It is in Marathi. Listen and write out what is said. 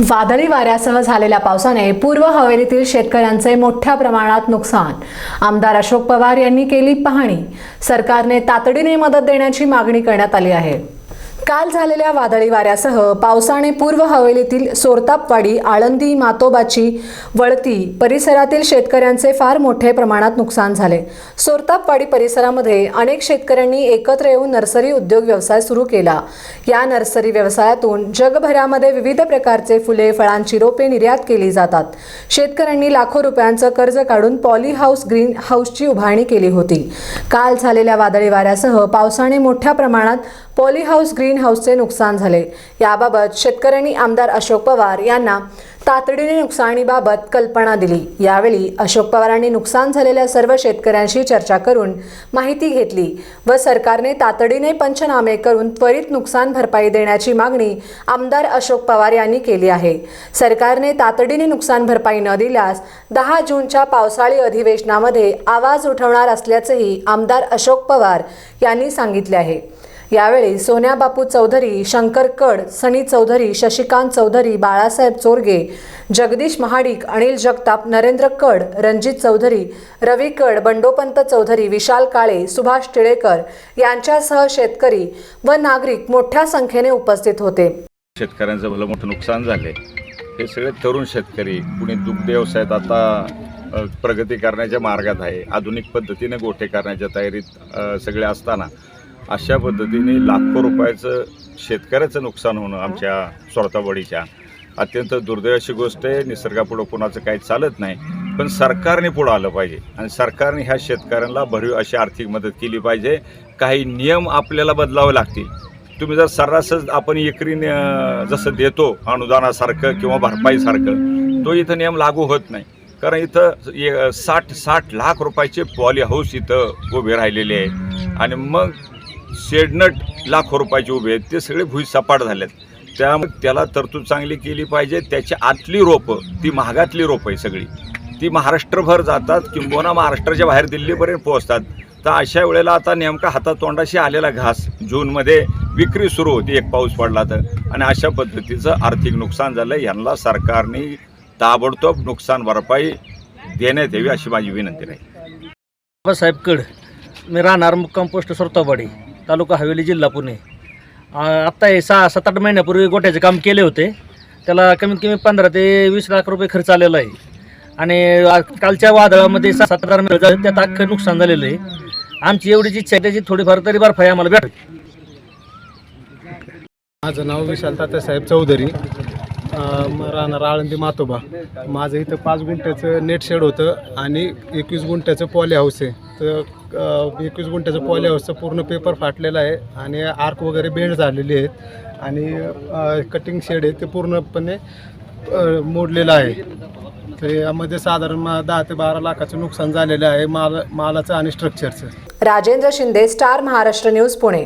वादळी वाऱ्यासह झालेल्या पावसाने पूर्व हवेलीतील शेतकऱ्यांचे मोठ्या प्रमाणात नुकसान. आमदार अशोक पवार यांनी केली पाहणी. सरकारने तातडीने मदत देण्याची मागणी करण्यात आली आहे. काल झालेल्या वादळी वाऱ्यासह पावसाने पूर्व हवेलीतील सोरतापवाडी आळंदी मातोबाची वळती परिसरातील शेतकऱ्यांचे फार मोठे प्रमाणात नुकसान झाले. सोरतापवाडी परिसरामध्ये अनेक शेतकऱ्यांनी एकत्र येऊन नर्सरी उद्योग व्यवसाय सुरू केला. या नर्सरी व्यवसायातून जगभरामध्ये विविध प्रकारचे फुले फळांची रोपे निर्यात केली जातात. शेतकऱ्यांनी लाखो रुपयांचं कर्ज काढून पॉली हाऊस ग्रीन हाऊसची उभारणी केली होती. काल झालेल्या वादळी वाऱ्यासह पावसाने मोठ्या प्रमाणात पॉली हाऊस ग्रीन हाऊसचे नुकसान झाले. याबाबत शेतकऱ्यांनी आमदार अशोक पवार यांना तातडीने नुकसानीबाबत कल्पना दिली. यावेळी अशोक पवारांनी नुकसान झालेल्या सर्व शेतकऱ्यांशी चर्चा करून माहिती घेतली व सरकारने तातडीने पंचनामे करून त्वरित नुकसान भरपाई देण्याची मागणी आमदार अशोक पवार यांनी केली आहे. सरकारने तातडीने नुकसान भरपाई न दिल्यास दहा जूनच्या पावसाळी अधिवेशनामध्ये आवाज उठवणार असल्याचेही आमदार अशोक पवार यांनी सांगितले आहे. यावेळी सोन्या बापू चौधरी शंकर कड सनी चौधरी शशिकांत चौधरी बाळासाहेब चोरगे जगदीश महाडिक अनिल जगताप नरेंद्र कड रणजित चौधरी रवी कड बंडोपंत चौधरी विशाल काळे सुभाष टिळेकर यांच्यासह शेतकरी व नागरिक मोठ्या संख्येने उपस्थित होते. शेतकऱ्यांचं भलं मोठं नुकसान झाले हे सगळे तरुण शेतकरी कुणी दुग्ध व्यवसायात आता प्रगती करण्याच्या मार्गात आहे आधुनिक पद्धतीने गोठे करण्याच्या तयारीत सगळे असताना. अशा पद्धतीने लाखो रुपयाचं शेतकऱ्याचं नुकसान होणं आमच्या स्वरताबडीच्या अत्यंत दुर्दैवाची गोष्ट आहे निसर्गापुढं कोणाचं काही चालत नाही पण सरकारने पुढं आलं पाहिजे आणि सरकारने ह्या शेतकऱ्यांना भरीव अशी आर्थिक मदत केली पाहिजे. काही नियम आपल्याला बदलावे लागतील. तुम्ही जर सर्रासच आपण एकरीने जसं देतो अनुदानासारखं किंवा भरपाईसारखं तो इथं नियम लागू होत नाही. कारण इथं ये- साठ साठ लाख रुपयाचे पॉली हाऊस इथं उभे राहिलेले आहे. आणि मग शेडनट लाखो रुपयाचे उभे आहेत. ते सगळे भुईसपाट झालेत. त्यामुळे त्याला तरतूद चांगली केली पाहिजे. त्याची आतली रोपं ती महागातली रोपं आहे सगळी. ती महाराष्ट्रभर जातात किंबहुना महाराष्ट्राच्या बाहेर दिल्लीपर्यंत पोहोचतात. तर अशा वेळेला आता नेमका हातातोंडाशी आलेला घास जूनमध्ये विक्री सुरू होती एक पाऊस पडला तर. आणि अशा पद्धतीचं आर्थिक नुकसान झालं यांना सरकारने ताबडतोब नुकसान भरपाई देण्यात यावी अशी माझी विनंती राहील बाबासाहेब कड मी राहणार मुक्काम पोस्ट तालुका हवेली जिल्हा पुणे. आत्ता हे सहा सात आठ महिन्यापूर्वी गोट्याचे काम केले होते. त्याला कमीत कमी पंधरा ते वीस लाख रुपये खर्च आलेला आहे. आणि कालच्या वादळामध्ये सहा सात हजार मिळत त्यात अख्खं नुकसान झालेलं आहे. आमची एवढीच इच्छा आहे त्याची थोडीफार तरी भरपाई आम्हाला भेट माझं नाव विशाल तात्यासाहेब चौधरी. राहणार आळंदी मातोबा. माझं इथं पाच गुंठ्याचं नेट शेड होतं आणि एकवीस गुंठ्याचं पॉली हाऊस आहे. तर एकवीस गुंठ्याचं पॉली हाऊसचं पूर्ण पेपर फाटलेला आहे आणि आर्क वगैरे बेंड झालेली आहेत. आणि कटिंग शेड आहे ते पूर्णपणे मोडलेलं आहे. तर यामध्ये साधारण दहा ते बारा लाखाचं नुकसान झालेलं आहे माल मालाचं आणि स्ट्रक्चरचं राजेंद्र शिंदे स्टार महाराष्ट्र न्यूज पुणे.